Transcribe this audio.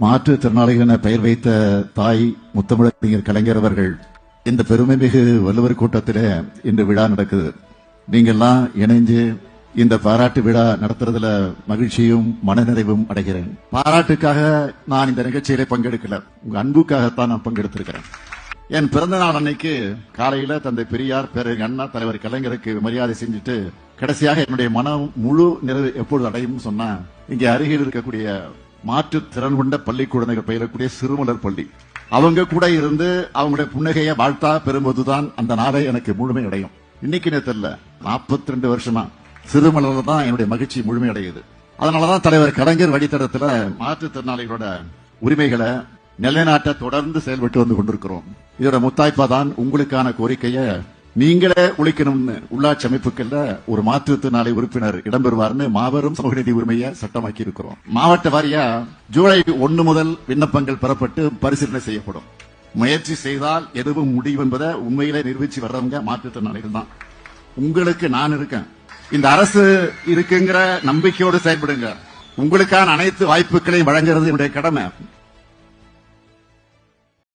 மாற்றுத்திறனாளிகள் என பெயர் வைத்த தாய் முத்தமிழறிஞர் கலைஞர் அவர்கள் இந்த பெருமை மிகு வள்ளுவர் கூட்டத்திலே இன்று விழா நடக்குது. நீங்கெல்லாம் இணைஞ்சு இந்த பாராட்டு விழா நடத்துறதுல மகிழ்ச்சியும் மனநிறைவும் அடைகிறேன். பாராட்டுக்காக நான் இந்த நிகழ்ச்சியில பங்கெடுக்கல. உங்க அன்புக்காகத்தான் நான் பங்கெடுத்திருக்கிறேன். என் பிறந்த நாள் அன்னைக்கு காலையில தந்தை பெரியார் பேரு அண்ணா தலைவர் கலைஞருக்கு மரியாதை செஞ்சுட்டு கடைசியாக என்னுடைய மனம் முழு நிறைவு எப்பொழுது அடையும் சொன்னா இங்கே அருகில் இருக்கக்கூடிய மாற்று திறன் கொண்ட பள்ளிக்கூடங்கள் பயிலக்கூடிய சிறுமலர் பள்ளி. அவங்க கூட இருந்து அவங்களுடைய புன்னகையை வாழ்த்தா பெறும்போதுதான் அந்த நாளை எனக்கு முழுமை அடையும். இன்னைக்கு நேரத்தில் நாற்பத்தி ரெண்டு வருஷமா சிறுமலர் தான் என்னுடைய மகிழ்ச்சி முழுமை அடையுது. அதனாலதான் தலைவர் கலைஞர் வழித்தடத்துல மாற்றுத்திறனாளிகளோட உரிமைகளை நிலைநாட்ட தொடர்ந்து செயல்பட்டு வந்து கொண்டிருக்கிறோம். இதோட முத்தாய்ப்பா தான் உங்களுக்கான கோரிக்கையை நீங்களே உழைக்கணும்னு உள்ளாட்சி அமைப்புகள்ல ஒரு மாற்றுத்திறனாளி உறுப்பினர் இடம்பெறுவார்னு மாபெரும் சமூக நீதி உரிமையை சட்டமாக்கி இருக்கிறோம் மாவட்ட வாரியா ஜூலை ஒன்னு முதல் விண்ணப்பங்கள் பெறப்பட்டு பரிசீலனை செய்யப்படும். முயற்சி செய்தால் எதுவும் முடியும் என்பதை உண்மையிலே நிரூபிச்சு வர்றவங்க மாற்றுத்திறனாளிகள் தான். உங்களுக்கு நான் இருக்கேன். இந்த அரசு இருக்குங்கிற நம்பிக்கையோடு செயல்படுங்க. உங்களுக்கான அனைத்து வாய்ப்புகளையும் வழங்குறது என்னுடைய கடமை.